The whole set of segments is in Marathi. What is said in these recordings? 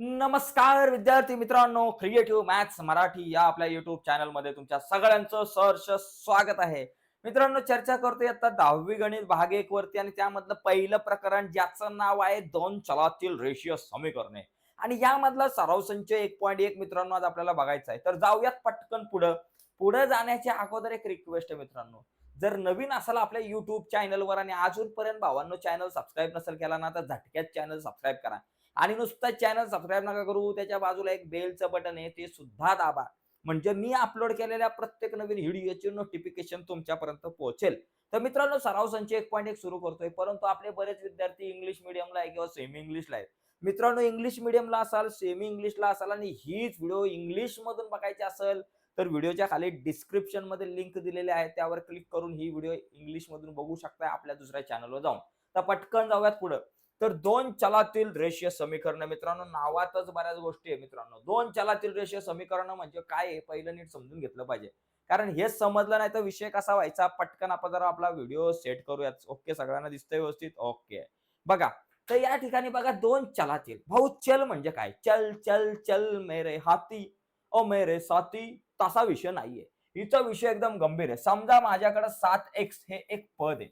नमस्कार विद्यार्थी मित्रांनो क्रिएटिव्ह मॅथ्स मराठी या आपल्या युट्यूब चॅनलमध्ये तुमच्या सगळ्यांचं सहर्ष स्वागत आहे. मित्रांनो चर्चा करतोय आता दहावी गणित भाग एक वरती आणि त्यामधलं पहिलं प्रकरण ज्याचं नाव आहे दोन चलातील रेषीय समीकरणे. आणि यामधला सराव संच एक पॉईंट एक मित्रांनो आज आपल्याला बघायचा आहे. तर जाऊयात पटकन पुढं. पुढं जाण्याच्या अगोदर एक रिक्वेस्ट आहे मित्रांनो. जर नवीन असाल आपल्या युट्यूब चॅनलवर आणि अजूनपर्यंत भावांनो चॅनल सबस्क्राईब नसेल केला ना तर झटक्यात चॅनल सबस्क्राईब करा. आणि नुसतं चॅनल सबस्क्राईब नका करू त्याच्या बाजूला एक बेलचं बटन आहे ते सुद्धा दाबा. म्हणजे मी अपलोड केलेल्या प्रत्येक नवीन व्हिडिओचे नोटिफिकेशन तुमच्यापर्यंत पोहोचेल. तर मित्रांनो सराव संच एक पॉईंट एक सुरू करतोय परंतु आपले बरेच विद्यार्थी इंग्लिश मिडियमला आहे किंवा सेमी इंग्लिशला आहे मित्रांनो इंग्लिश मिडियमला असाल सेमी इंग्लिशला असाल आणि हीच व्हिडिओ इंग्लिश मधून बघायची असेल तर व्हिडिओच्या खाली डिस्क्रिप्शनमध्ये लिंक दिलेले आहे त्यावर क्लिक करून ही व्हिडिओ इंग्लिश मधून बघू शकता आपल्या दुसऱ्या चॅनलवर जाऊन. तर पटकन जाऊयात पुढं. तर दोन चलातील रेषीय समीकरण मित्रांनो नावातच बऱ्याच गोष्टी आहे मित्रांनो. दोन चलातील रेषीय समीकरण म्हणजे काय आहे? पहिलं नीट समजून घेतलं पाहिजे. कारण हेच समजलं नाही तर विषय कसा व्हायचा? पटकन आपण जरा आपला व्हिडिओ सेट करूयात. ओके सगळ्यांना दिसतंय व्यवस्थित? ओके. बघा तर या ठिकाणी बघा दोन चलातील. भाऊ चल म्हणजे काय? चल चल चल मेरे हाती ओ मेरे साथी. तसा विषय नाहीये. हिचा विषय एकदम गंभीर आहे. समजा माझ्याकडे सात एक्स हे एक पद आहे.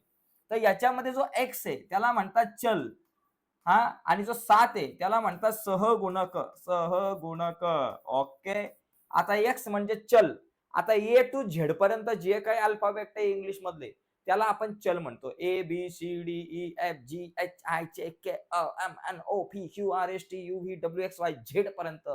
तर याच्यामध्ये जो एक्स आहे त्याला म्हणतात चल. हा? आणि जो सात आहे त्याला म्हणतात सहगुणक. सहगुणक. ओके आता एक्स म्हणजे चल. आता ए टू झेड पर्यंत जे काही अल्फाबेट आहे इंग्लिश मधले त्याला आपण चल म्हणतो. A B C D E F G H I J K M N O P Q R S T U V W X Y Z पर्यंत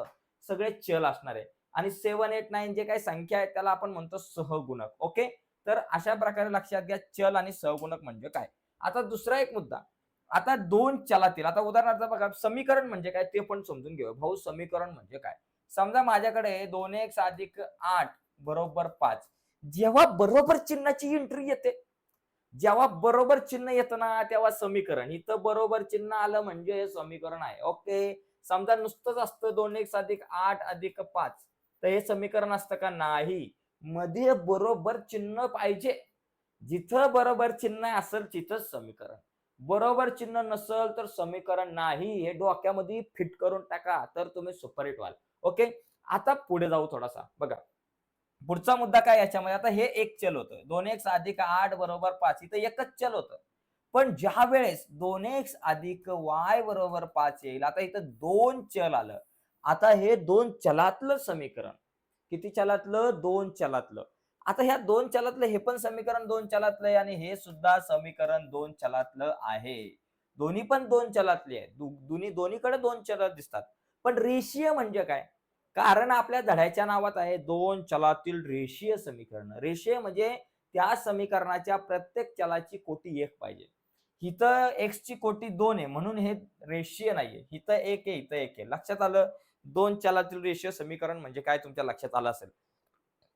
सगळे चल असणार आहे. आणि सेव्हन एट नाईन जे काही संख्या आहे त्याला आपण म्हणतो सहगुणक. ओके तर अशा प्रकारे लक्षात घ्या चल आणि सहगुणक म्हणजे काय? आता दुसरा एक मुद्दा. आता दोन चलातील आता उदाहरणार्थ बघा समीकरण म्हणजे काय ते पण समजून घेऊ भाऊ समीकरण म्हणजे काय? समजा माझ्याकडे दोन एक अधिक आठ बरोबर पाच. जेव्हा बरोबर चिन्हाची एंट्री येते जेव्हा बरोबर चिन्ह येतं ना तेव्हा समीकरण. इथं बरोबर चिन्ह आलं म्हणजे हे समीकरण आहे. ओके? समजा नुसतंच असतं दोन एक अधिक आठ अधिक पाच. तर हे समीकरण असतं का? नाही. मध्ये बरोबर चिन्ह पाहिजे. जिथं बरोबर चिन्ह असेल तिथंच समीकरण. बरोबर चिन्ह नसल तर समीकरण नाही हे डोक्यामध्ये फिट करून टाका तर तुम्ही सुपरहिट व्हाल. ओके? आता पुढे जाऊ थोडासा. बघा. पुढचा मुद्दा काय याच्यामध्ये? आता हे एक चल होतं. दोन एक्स अधिक आठ बरोबर पाच इथं एकच चल होतं. पण ज्या वेळेस दोन एक्स अधिक वाय बरोबर पाच येईल आता इथं दोन चल आलं. आता हे दोन चलातलं समीकरण. किती चलातलं? दोन चलातलं. आता ह्या दोन चलातलं हे पण समीकरण दोन चलातलं आणि हे सुद्धा समीकरण दोन चलातलं आहे. दोन्ही पण दोन चलातले आहे दोन्ही दोन्हीकडे दोन चलात दिसतात. पण रेषीय म्हणजे काय? कारण आपल्या धड्याच्या नावात आहे दोन चलातील रेषीय समीकरण. रेषीय म्हणजे त्या समीकरणाच्या प्रत्येक चलाची कोटी एक पाहिजे. इथं एक्स ची कोटी दोन आहे म्हणून हे रेषीय नाहीये. इथं एक आहे इथं एक आहे. लक्षात आलं? दोन चलातील रेषीय समीकरण म्हणजे काय? तुमच्या लक्षात आलं असेल.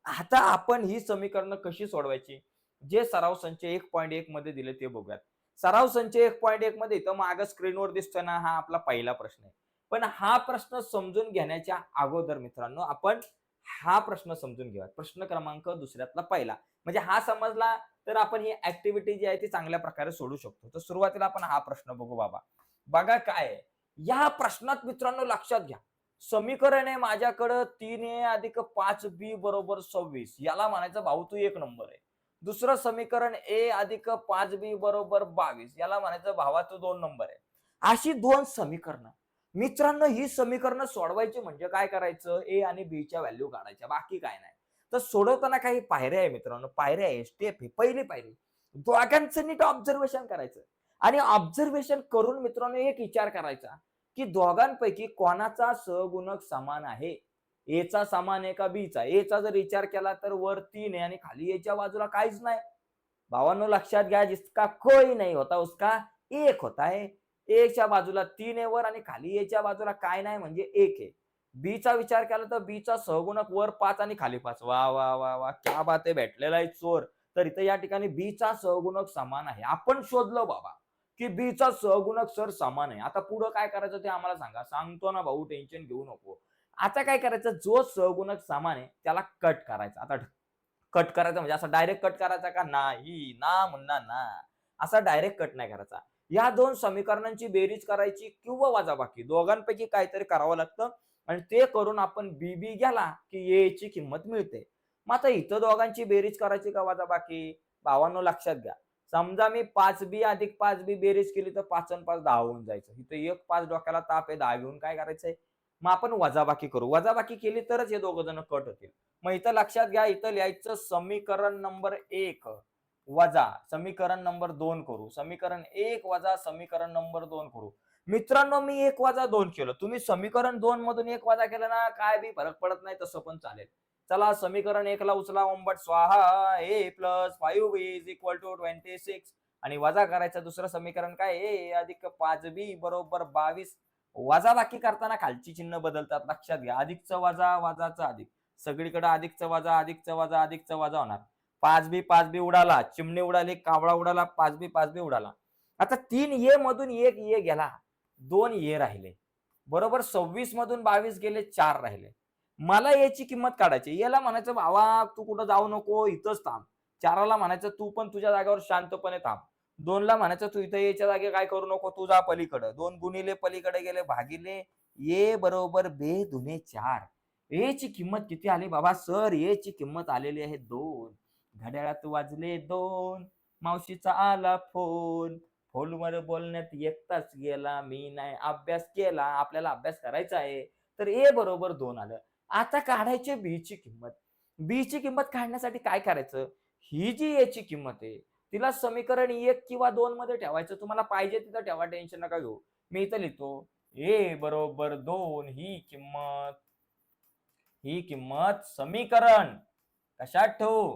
आता आपण ही समीकरणं कशी सोडवायची? जे सराव संच एक पॉईंट एक मध्ये दिले ते बघूयात. सराव संच एक पॉईंट एक मध्ये इथं मागं स्क्रीनवर दिसतोय ना हा आपला पहिला प्रश्न आहे. पण हा प्रश्न समजून घेण्याच्या अगोदर मित्रांनो आपण हा प्रश्न समजून घेऊया प्रश्न क्रमांक दुसऱ्यातला पहिला. म्हणजे हा समजला तर आपण ही ऍक्टिव्हिटी जी आहे ती चांगल्या प्रकारे सोडू शकतो. तर सुरुवातीला आपण हा प्रश्न बघू बाबा. बघा काय या प्रश्नात मित्रांनो लक्षात घ्या. समीकरण आहे माझ्याकडं तीन ए अधिक पाच बी बरोबर सव्वीस. याला म्हणायचं भाऊ तू एक नंबर आहे. दुसरं समीकरण ए अधिक पाच बी बरोबर बावीस. याला म्हणायचं भावा तू दोन नंबर आहे. अशी दोन समीकरणं. मित्रांनो ही समीकरणं सोडवायची म्हणजे काय करायचं? ए आणि बी च्या व्हॅल्यू काढायच्या. बाकी काय नाही. तर सोडवताना काही पायऱ्या आहे मित्रांनो. पायऱ्या आहे स्टेप आहे. पहिली पायरी दोघांचं नीट ऑब्झर्वेशन करायचं. आणि ऑब्झर्वेशन करून मित्रांनो एक विचार करायचा. की दोघांपैकी कोणाचा सहगुणक समान आहे? एचा समान आहे का बीचा एचा जर विचार केला तर वर तीन आहे आणि खाली एच्या बाजूला काहीच नाही. भावांनो लक्षात घ्या जिसका कोई नाही होता उसका एक होता है. एच्या बाजूला तीन आहे वर आणि खाली एच्या बाजूला काय नाही म्हणजे एक आहे. बीचा विचार केला तर बीचा सहगुणक वर पाच आणि खाली पाच. वा वा वा वा क्या बात आहे भेटलेला आहे चोर. तर इथं या ठिकाणी बीचा सहगुणक समान आहे. आपण शोधलो बाबा. की बीचा सहगुणक सर समान आहे. आता पुढं काय करायचं ते आम्हाला सांगा. सांगतो ना भाऊ टेन्शन घेऊ नको. आता काय करायचं? जो सहगुणक समान आहे त्याला कट करायचा. आता कट करायचा म्हणजे असं डायरेक्ट कट करायचा का? नाही. ना म्हणणार ना. असा डायरेक्ट कट नाही करायचा. या दोन समीकरणांची बेरीज करायची किंवा वजाबाकी दोघांपैकी काहीतरी करावं लागतं. आणि ते करून आपण बी बी गेला की ए ची किंमत मिळते. मग आता इथं दोघांची बेरीज करायची का वजाबाकी भावांनो लक्षात घ्या. समजा मी पाच बी अधिक पाच बी बेरीज केली तर पाच आणि पाच दहा होऊन जायचं. इथं एक पाच डोक्याला ताप आहे दहा घेऊन काय करायचंय? मग आपण वजाबाकी करू. वजाबाकी केली तरच हे दोघ जण कट होतील. मग इथं लक्षात घ्या इथं लिहायचं समीकरण नंबर एक वजा समीकरण नंबर दोन करू. समीकरण एक वजा समीकरण नंबर दोन करू. मित्रांनो मी एक वजा दोन केलं. तुम्ही समीकरण दोन मधून एक वजा केलं ना काय बी फरक पडत नाही तसं पण चालेल. चला समीकरण एकला उचला ओंबट. स्वाहा A plus five is equal to twenty six आणि वजा करायचं दुसरं समीकरण काय? ए अधिक पाच बी बरोबर बावीस. वजा बाकी करताना खालची चिन्ह बदलतात. लक्षात घ्या. अधिकचं वजा वाजाचा अधिक. सगळीकडे अधिकचं वजा अधिकचं वजा अधिकचं वजा होणार. पाच बी पाच बी उडाला. चिमणी उडाली कावळा उडाला. पाच बी पाच बी उडाला. आता तीन ये मधून एक ये गेला. दोन ये राहिले. बरोबर सव्वीस मधून बावीस गेले चार राहिले. मला याची किंमत काढायची याला म्हणायचं भावा तू कुठं जाऊ नको इथंच थांब. चाराला म्हणायचं तू पण तुझ्या जागेवर शांतपणे थांब. दोनला म्हणायचं तू इथं याच्या जागे काय करू नको तू जा पलीकडे. दोन गुणिले पलीकडे गेले भागिले. ये बरोबर बे दुने चार. एची किंमत किती आली बाबा? सर एची किंमत आलेली आहे दोन. घड्याळात वाजले दोन. मावशीचा आला फोन. फोनवर बोलण्यात एकताच गेला मी नाही अभ्यास केला. आपल्याला अभ्यास करायचा आहे. तर ए बरोबर दोन आलं. आता काढायचे बी ची किंमत. बी ची किंमत काढण्यासाठी काय करायचं? ही जी याची किंमत आहे तिला समीकरण एक किंवा दोन मध्ये ठेवायचं. तुम्हाला पाहिजे तिथं ठेवा टेन्शन नका घेऊ. मी इथं लिहितो ए बरोबर दोन ही किंमत ही किंमत समीकरण. कशात ठेवू?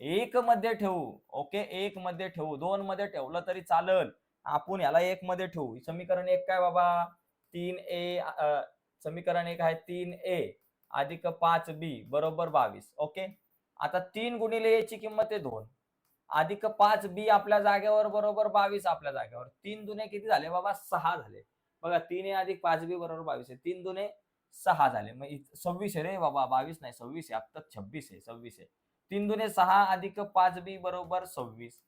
एक मध्ये ठेवू. ओके एक मध्ये ठेवू. दोन मध्ये ठेवलं तरी चालल. आपण याला एक मध्ये ठेवू. समीकरण एक काय बाबा? तीन ए समीकरण एक आहे तीन ए. अधिक पाच बी बरोबर बावीस. ओके आता तीन गुणिले याची किंमत आहे दोन. अधिक पाच बी आपल्या जागेवर बरोबर बावीस आपल्या जागेवर. तीन दुने किती झाले? बाबा सहा झाले. बघा तीन ए अधिक पाच बी बरोबर बावीस आहे. तीन दुने सहा झाले. मग सव्वीस आहे रे बाबा. बावीस नाही सव्वीस आहे. आत्ता छब्बीस आहे सव्वीस आहे. तीन दुने सहा अधिक पाच बी बरोबर सव्वीस.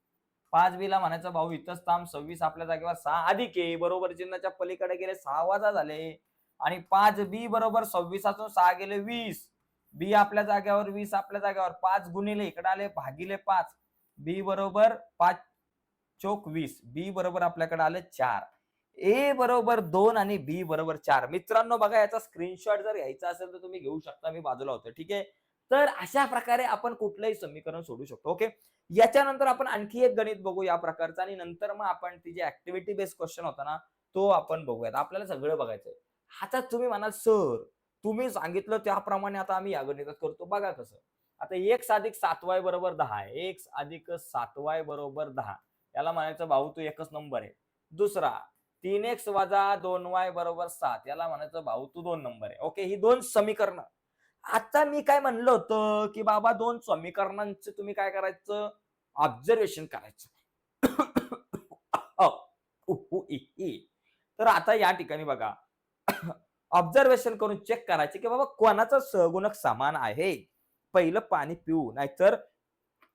पाच बी ला म्हणायचं भाऊ इथंच थांब. सव्वीस आपल्या जागेवर सहा अधिक आहे बरोबर चिन्हाच्या पलीकडे गेले सहा वाजा झाले. आणि पाच बी बरोबर सव्वीसातून सहा गेले वीस. बी आपल्या जागेवर वीस आपल्या जागेवर पाच गुणिले इकडे आले भागिले पाच. बी बरोबर पाच चोक वीस. बी बरोबर आपल्याकडे आले चार. ए बरोबर दोन आणि बी बरोबर चार. मित्रांनो बघा याचा स्क्रीनशॉट जर घ्यायचा असेल तर तुम्ही घेऊ शकता. मी बाजूला होतो ठीक आहे? तर अशा प्रकारे आपण कुठलंही समीकरण सोडू शकतो ओके? याच्यानंतर आपण आणखी एक गणित बघू या प्रकारचं. आणि नंतर मग आपण ती जे ऍक्टिव्हिटी बेस्ड क्वेश्चन होता ना तो आपण बघूयात. आपल्याला सगळं बघायचंय. आता तुम्ही म्हणाल सर तुम्ही सांगितलं त्याप्रमाणे आता आम्ही या गणितात करतो. बघा कसं. आता एक अधिक सातवाय बरोबर दहा आहे. एक अधिक सातवाय बरोबर दहा. याला म्हणायचं भाऊ तू एकच नंबर आहे. दुसरा तीन एक्स वजा दोन वाय बरोबर सात. याला म्हणायचं भाऊ तू दोन नंबर आहे. ओके ही दोन समीकरण. आता मी काय म्हणलं होतं की बाबा दोन समीकरणांचं तुम्ही काय करायचं? ऑब्झर्वेशन करायचं तर आता या ठिकाणी बघा. ऑब्झर्वेशन करून चेक करायचे की बाबा कोणाचा सहगुणक समान आहे. पहिलं पाणी पिऊ नाहीतर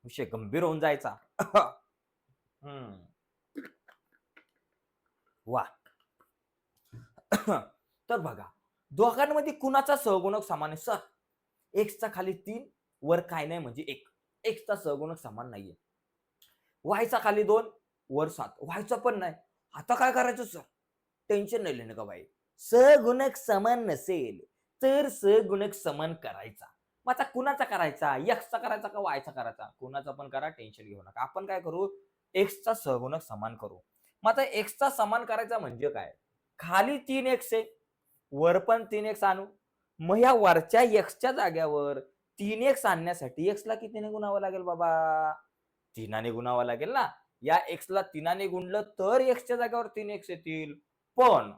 विषय गंभीर होऊन जायचा. हम्म. वा. तर बघा दोघांमध्ये कुणाचा सहगुणक समान आहे? सर एक्सचा खाली तीन वर काय नाही म्हणजे एक. एक्सचा सहगुणक समान नाहीये. वायचा खाली दोन वर सात. व्हायचा पण नाही. आता काय करायचं सर? टेन्शन नाही लेणं का बाई. सहगुणक समान नसेल तर सहगुणक समान करायचा. मग आता कुणाचा करायचा? एक्सचा करायचा का वायचा करायचा? कुणाचा पण करा टेन्शन घेऊ नका. आपण काय करू? एक्सचा सहगुणक समान करू. मग आता एक्सचा समान करायचा म्हणजे काय? खाली तीन एक्स आहे वर पण तीन एक्स आणू. मग या वरच्या एक्सच्या जाग्यावर तीन एक्स आणण्यासाठी एक्सला कितीने गुणावं लागेल बाबा? तीनाने गुणावं लागेल ना? या एक्सला तीनाने गुणलं तर एक्सच्या जाग्यावर तीन एक्स येतील. पण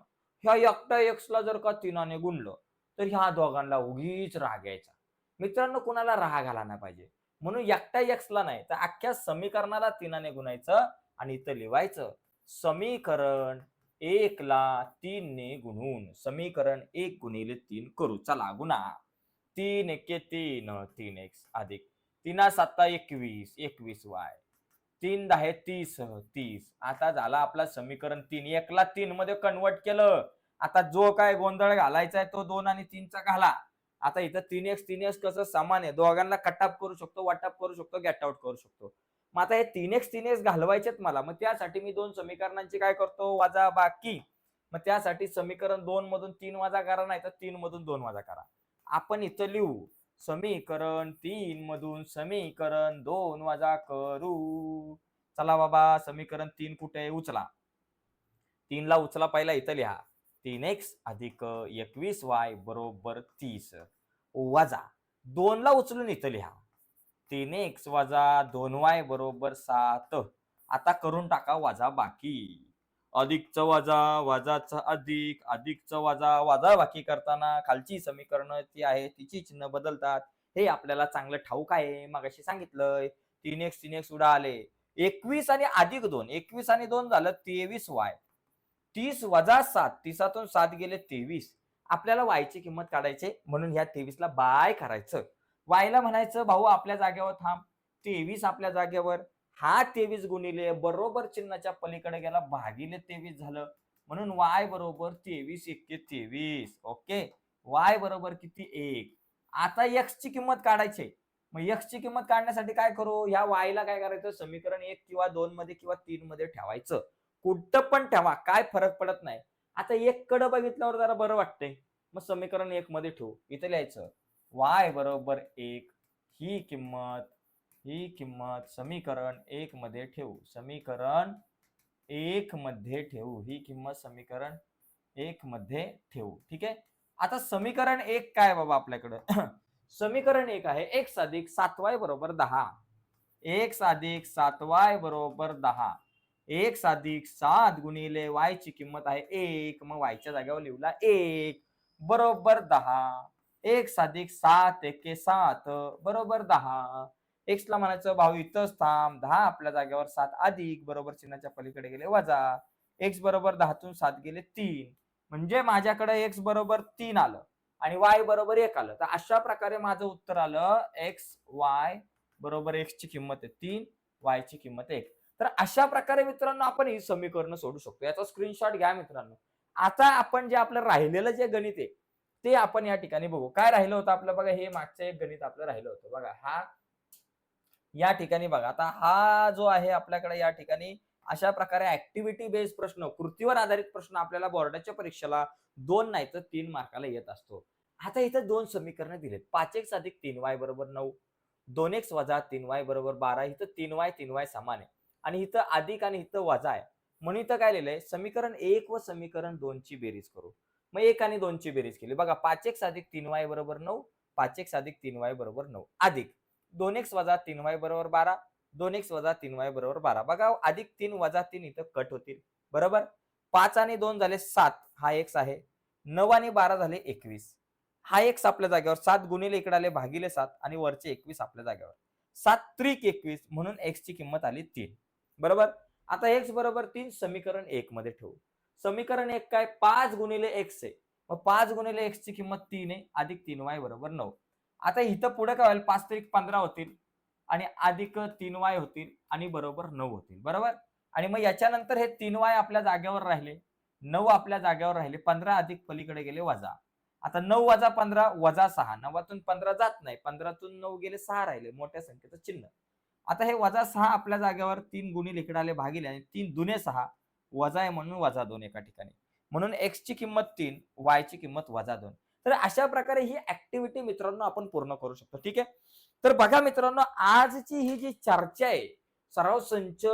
ह्या एकट्या एक्सला जर का तिनाने गुणलं तर ह्या दोघांना उगीच राग यायचा. मित्रांनो कुणाला राग आला नाही पाहिजे? म्हणून एकट्या एक्सला नाही तर अख्ख्या समीकरणाला तिनाने गुणायचं आणि इथं लिवायचं समीकरण एकला तीनने गुणून समीकरण एक गुणिले तीन करू. चला गुणा. तीन एके तीन तीन एक्स अधिक. तीना सातता एकवीस एकवीस वाय. तीन दहा तीस तीस. आता झाला आपला समीकरण तीन. एकला तीन मध्ये कन्वर्ट केलं. आता जो काय गोंधळ घालायचा आहे तो दोन आणि तीनचा घाला. आता इथं तीन एक्स तीन एक्स कसं समान आहे? दोघांना कटअप करू शकतो वाटअप करू शकतो गेट आउट करू शकतो. मग आता हे तीन एक्स तीन एक्स घालवायचेत मला. मग त्यासाठी मी दोन समीकरणांची काय करतो? वाजा बाकी. मग त्यासाठी समीकरण दोन मधून तीन वाजा करा नाही तर तीन मधून दोन वाजा करा. आपण इथं लिहू. समीकरण तीन मधून समीकरण दोन वाजा करू. चला बाबा समीकरण तीन कुठे? आहे? उचला. तीनला उचला पहिला इथं लिहा. तीन एक्स अधिक एकवीस वाय बरोबर तीस वाजा. दोनला उचलून इथं लिहा. तीन एक्स वजा दोन वाय बरोबर सात. आता करून टाका वजा बाकी. अधिकचं वजा वजाचं अधिक अधिकचं वजा वजाबाकी करताना खालची समीकरणं जी आहे तिची चिन्ह बदलतात. हे आपल्याला चांगलं ठाऊक आहे. मागाशी सांगितलंय तीन एक्स तीन एक्स उडा आले. एकवीस आणि अधिक दोन. एकवीस आणि दोन झालं तेवीस वाय. तीस वजा सात. तिसातून सात गेले तेवीस. आपल्याला वायची किंमत काढायची म्हणून ह्या तेवीसला बाय करायचं. वायला म्हणायचं भाऊ आपल्या जागेवर थांब. तेवीस आपल्या जागेवर. हा तेवीस गुणिले बरोबर चिन्हाच्या पलीकडे गेला भागिले तेवीस झालं. म्हणून वाय बरोबर तेवीस एक्के तेवीस. ओके? वाय बरोबर किती एक? आता एक्स ची किंमत काढायची मग एक्स ची किंमत काढण्यासाठी काय करू? ह्या वायला काय करायचं? समीकरण एक किंवा दोन मध्ये किंवा तीन मध्ये ठेवायचं. कुठं पण ठेवा काय फरक पडत नाही. आता एक कडं बघितल्यावर जरा बरं वाटतंय. मग समीकरण एक मध्ये ठेवू. इथं लिहायचं. वाय बरोबर एक ही किंमत ही किंमत समीकरण एक मध्ये ठेवू. समीकरण एक मध्ये ठेवू. ही किंमत समीकरण एक मध्ये ठेवू. ठीक आहे? आता समीकरण एक काय बाबा आपल्याकडं? समीकरण एक आहे. एक साधिक सातवाय बरोबर दहा. एक साधिक सातवाय बरोबर दहा. एक साधिक सात गुणिले वायची किंमत आहे एक. मग वायच्या जागेवर लिहूला एक बरोबर दहा. एक साधिक सात एके सात बरोबर दहा. एक्स ला म्हणायचं भाऊ इथंच थांब. दहा आपल्या जागेवर सात अधिक बरोबर चिन्हाच्या पलीकडे गेले वजा. एक्स बरोबर दहातून सात गेले तीन. म्हणजे माझ्याकडे एक्स बरोबर तीन आलं आणि वाय बरोबर एक आलं. तर अशा प्रकारे माझं उत्तर आलं एक्स वाय बरोबर एक्सची किंमत आहे तीन वाय ची किंमत एक. तर अशा प्रकारे मित्रांनो आपण ही समीकरण सोडू शकतो. याचा स्क्रीनशॉट घ्या मित्रांनो. आता आपण जे आपलं राहिलेलं जे गणित आहे ते आपण या ठिकाणी बघू. काय राहिलं होतं आपलं? बघा हे मागचं एक गणित आपलं राहिलं होतं. बघा हा या ठिकाणी बघा. आता हा जो आहे आपल्याकडे या ठिकाणी अशा प्रकारे ऍक्टिव्हिटी बेस्ड प्रश्न कृतीवर आधारित प्रश्न आपल्याला बोर्डाच्या परीक्षेला दोन नाही तर तीन मार्काला येत असतो. आता इथं दोन समीकरणं दिलेत. पाच एक्स अधिक तीन वाय बरोबर नऊ दोन एक्स वजा तीन वाय बरोबर बारा इथं तीन वाय तीन वाय समान आहे. आणि इथं अधिक आणि इथं वजा आहे. म्हणून इथं काय लिहिलंय? समीकरण एक व समीकरण दोनची बेरीज करू. मग एक आणि दोनची बेरीज केली. बघा पाच एक्स अधिक तीन वाय बरोबर नऊ पाच एक्स अधिक तीन वाय बरोबर नऊ. अधिक. दोन एक्स वजा तीन वाय बरोबर बारा दोन एक्स वजा तीन वाय बरोबर बारा. बघा अधिक तीन वजा तीन इथं कट होतील. बरोबर? पाच आणि दोन झाले सात हा एक्स आहे. नऊ आणि बारा झाले एकवीस. हा एक्स आपल्या जागेवर सात गुणिले इकडे आले भागिले सात आणि वरचे एकवीस आपल्या जागेवर. सात त्रिक एकवीस म्हणून एक्स ची किंमत आली तीन. बरोबर? आता एक्स बरोबर तीन समीकरण एक मध्ये ठेवू. समीकरण एक काय? पाच गुणिले एक्स आहे. मग पाच गुणिले एक्स ची किंमत तीन आहे. अधिक तीन वाय बरोबर नऊ. आता इथं पुढे काय होईल? पाच तरी पंधरा होतील आणि अधिक तीन वाय होतील आणि बरोबर नऊ होतील. बरोबर? आणि मग याच्यानंतर हे तीन वाय आपल्या जागेवर राहिले नऊ आपल्या जागेवर राहिले पंधरा अधिक पलीकडे गेले वजा. आता नऊ वजा पंधरा वजा सहा. नवातून पंधरा जात नाही. पंधरातून नऊ गेले सहा राहिले. मोठ्या संख्येचं चिन्ह. आता हे वजा सहा आपल्या जागेवर तीन गुणी इकडे आले भागिले आणि तीन दुने सहा वजा आहे म्हणून वजा दोन एका ठिकाणी. म्हणून एक्स ची किंमत तीन वाय ची किंमत वजा दोन. तर अशा प्रकारे ही ऍक्टिव्हिटी मित्रांनो आपण पूर्ण करू शकतो. ठीक आहे? तर बघा मित्रांनो आजची ही जी चर्चा आहे सराव संच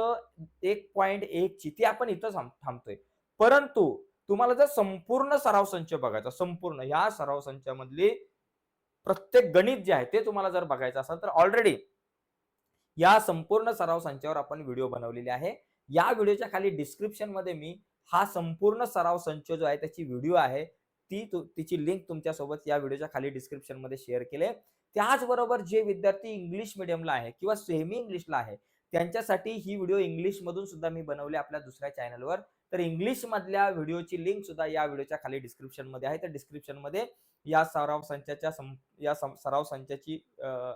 एक पॉइंट एक ची ती आपण इथं थांब- थांबतोय. परंतु तुम्हाला जर संपूर्ण सराव संच बघायचा संपूर्ण या सराव संचामधली प्रत्येक गणित जे आहे ते तुम्हाला जर बघायचं असेल तर ऑलरेडी या संपूर्ण सराव संचावर आपण व्हिडिओ बनवलेले आहे. या व्हिडिओच्या खाली डिस्क्रिप्शनमध्ये मी हा संपूर्ण सराव संच जो आहे त्याची व्हिडिओ आहे ती तिची लिंक तुमच्यासोबत या व्हिडिओच्या खाली डिस्क्रिप्शनमध्ये शेअर केले त्याचबरोबर जे विद्यार्थी इंग्लिश मिडियमला आहे किंवा सेमी इंग्लिशला आहे त्यांच्यासाठी ही व्हिडिओ इंग्लिश मधून सुद्धा मी बनवले आपल्या दुसऱ्या चॅनलवर तर इंग्लिश मधल्या व्हिडिओची लिंक सुद्धा या व्हिडिओच्या खाली डिस्क्रिप्शनमध्ये आहे. तर डिस्क्रिप्शनमध्ये या सराव संचाच्या सं- या सराव संचाची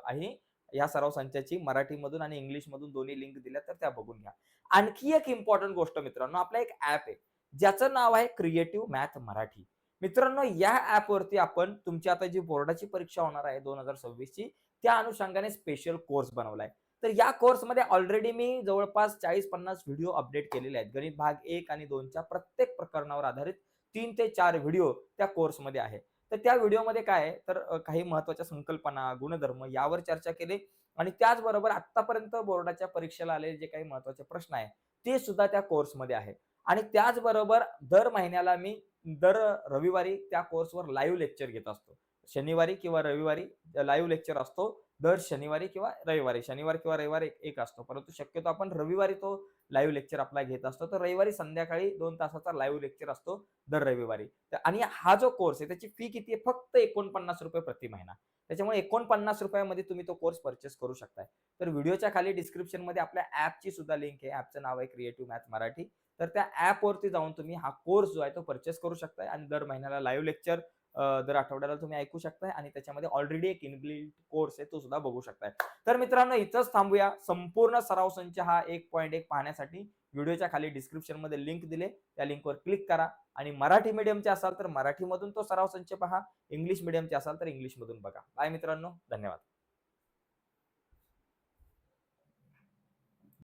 आहे. या सराव संचाची मराठीमधून आणि इंग्लिशमधून दोन्ही लिंक दिल्या तर त्या बघून घ्या. आणखी एक इम्पॉर्टंट गोष्ट मित्रांनो आपला एक ऍप आहे. ज्याचं नाव आहे क्रिएटिव्ह मॅथ मराठी. मित्रांनो या ऍपवरती आपण तुमची आता जी बोर्डाची परीक्षा होणार आहे दोन हजार सव्वीसची त्या अनुषंगाने स्पेशल कोर्स बनवलाय. तर या कोर्समध्ये ऑलरेडी मी जवळपास चाळीस पन्नास व्हिडिओ अपडेट केलेले आहेत. गणित भाग एक आणि दोनच्या प्रत्येक प्रकरणावर आधारित तीन ते चार व्हिडिओ त्या कोर्समध्ये आहे. तर त्या व्हिडिओमध्ये काय आहे? तर काही महत्त्वाच्या संकल्पना गुणधर्म यावर चर्चा केली आणि त्याचबरोबर आतापर्यंत बोर्डाच्या परीक्षेला आलेले जे काही महत्त्वाचे प्रश्न आहे ते सुद्धा त्या कोर्समध्ये आहे. आणि त्याचबरोबर दर महिन्याला मी दर रविवारी त्या कोर्सवर लाईव्ह लेक्चर घेत असतो. शनिवारी किंवा रविवारी लाईव्ह लेक्चर असतो. दर शनिवारी किंवा रविवारी शनिवार किंवा रविवारी एक- असतो. परंतु शक्यतो आपण रविवारी तो लाईव्ह लेक्चर आपला घेत असतो. तर रविवारी संध्याकाळी दोन तासाचा लाईव्ह लेक्चर असतो दर रविवारी. तर आणि हा जो कोर्स आहे त्याची फी किती आहे? फक्त एकोणपन्नास रुपये प्रति महिना. त्याच्यामुळे एकोणपन्नास रुपयामध्ये तुम्ही तो कोर्स परचेस करू शकताय. तर व्हिडिओच्या खाली डिस्क्रिप्शनमध्ये आपल्या ऍपची सुद्धा लिंक आहे. ऍपचं नाव आहे क्रिएटिव्ह मॅथ मराठी तर त्या ऍपवरती जाऊन तुम्ही हा कोर्स जो आहे तो परचेस करू शकताय आणि दर महिन्याला लाईव्ह लेक्चर दर आठवड्याला तुम्ही ऐकू शकताय आणि त्याच्यामध्ये ऑलरेडी एक इनबिल्ट कोर्स आहे तो सुद्धा बघू शकताय. तर मित्रांनो इथंच थांबूया. संपूर्ण सराव संच हा एक पॉईंट एक पाहण्यासाठी व्हिडिओच्या खाली डिस्क्रिप्शनमध्ये लिंक दिले. त्या लिंकवर क्लिक करा आणि मराठी मीडियमचे असाल तर मराठीमधून तो सराव संच पहा. इंग्लिश मीडियमचे असाल तर इंग्लिशमधून बघा. बाय मित्रांनो. धन्यवाद.